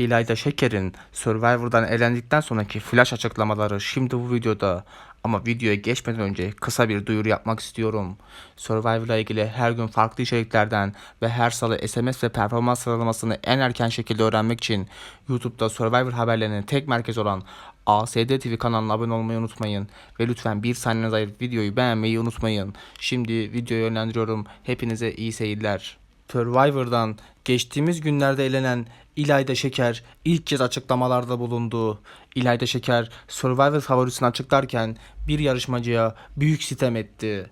İlayda Şeker'in Survivor'dan elendikten sonraki flash açıklamaları şimdi bu videoda. Ama videoya geçmeden önce kısa bir duyuru yapmak istiyorum. Survivor'la ilgili her gün farklı içeriklerden ve her salı SMS ve performans sıralamasını en erken şekilde öğrenmek için YouTube'da Survivor haberlerinin tek merkez olan ASD TV kanalına abone olmayı unutmayın. Ve lütfen bir saniyeniz ayırıp videoyu beğenmeyi unutmayın. Şimdi videoyu yönlendiriyorum. Hepinize iyi seyirler. Survivor'dan geçtiğimiz günlerde elenen İlayda Şeker ilk kez açıklamalarda bulundu. İlayda Şeker Survivor favorisini açıklarken bir yarışmacıya büyük sitem etti.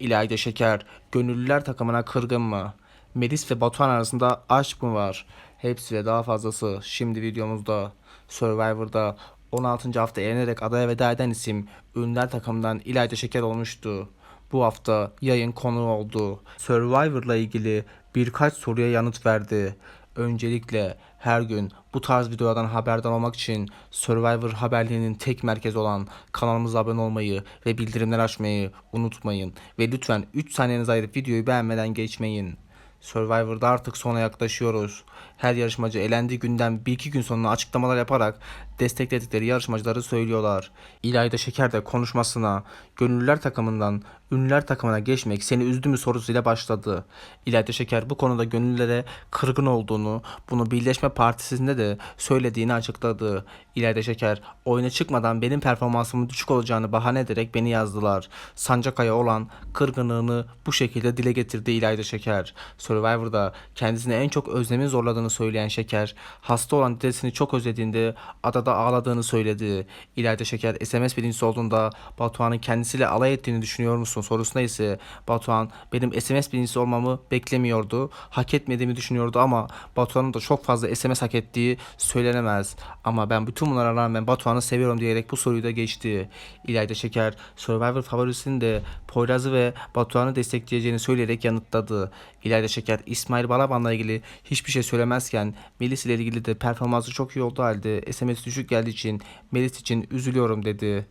İlayda Şeker gönüllüler takımına kırgın mı? Melis ve Batuhan arasında aşk mı var? Hepsi ve daha fazlası şimdi videomuzda. Survivor'da 16. hafta elenerek adaya veda eden isim ünlüler takımından İlayda Şeker olmuştu. Bu hafta yayın konu oldu. Survivor'la ilgili birkaç soruya yanıt verdi. Öncelikle her gün bu tarz videolardan haberdar olmak için Survivor haberlerinin tek merkezi olan kanalımıza abone olmayı ve bildirimleri açmayı unutmayın. Ve lütfen 3 saniyenizi ayırıp videoyu beğenmeden geçmeyin. Survivor'da artık sona yaklaşıyoruz. Her yarışmacı elendiği günden 1-2 gün sonra açıklamalar yaparak destekledikleri yarışmacıları söylüyorlar. İlayda Şeker de konuşmasına gönüllüler takımından ünlüler takımına geçmek seni üzdü mü sorusuyla başladı. İlayda Şeker bu konuda gönüllülere kırgın olduğunu, bunu Birleşme Partisi'nde de söylediğini açıkladı. İlayda Şeker oyuna çıkmadan benim performansımın düşük olacağını bahane ederek beni yazdılar. Sancakaya olan kırgınlığını bu şekilde dile getirdi İlayda Şeker. Survivor'da kendisini en çok özlemin zorladığını söyleyen Şeker, hasta olan dedesini çok özlediğinde adada ağladığını söyledi. İlayda Şeker SMS birincisi olduğunda Batuhan'ın kendisiyle alay ettiğini düşünüyor musun sorusuna ise Batuhan benim SMS birincisi olmamı beklemiyordu. Hak etmediğimi düşünüyordu ama Batuhan'ın da çok fazla SMS hak ettiği söylenemez. Ama ben bütün bunlara rağmen Batuhan'ı seviyorum diyerek bu soruyu da geçti. İlayda Şeker Survivor favorisinin de Poyraz'ı ve Batuhan'ı destekleyeceğini söyleyerek yanıtladı. İlayda Şeker İsmail Balaban'la ilgili hiçbir şey söylemezken Melis ile ilgili de performansı çok iyi olduğu halde SMS düşük geldiği için Melis için üzülüyorum dedi.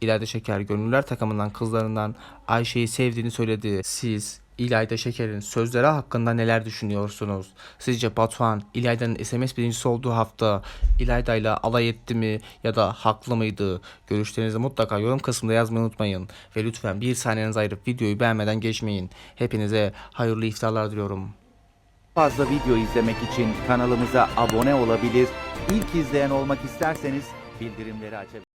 İlayda Şeker gönüllüler takımından kızlarından Ayşe'yi sevdiğini söyledi. Siz İlayda Şeker'in sözleri hakkında neler düşünüyorsunuz? Sizce Batuhan İlayda'nın SMS birincisi olduğu hafta İlayda ile alay etti mi ya da haklı mıydı? Görüşlerinizi mutlaka yorum kısmında yazmayı unutmayın. Ve lütfen bir saniyenizi ayırıp videoyu beğenmeden geçmeyin. Hepinize hayırlı iftarlar diliyorum. fazla video izlemek için kanalımıza abone olabilir, ilk izleyen olmak isterseniz bildirimleri açabilirsiniz.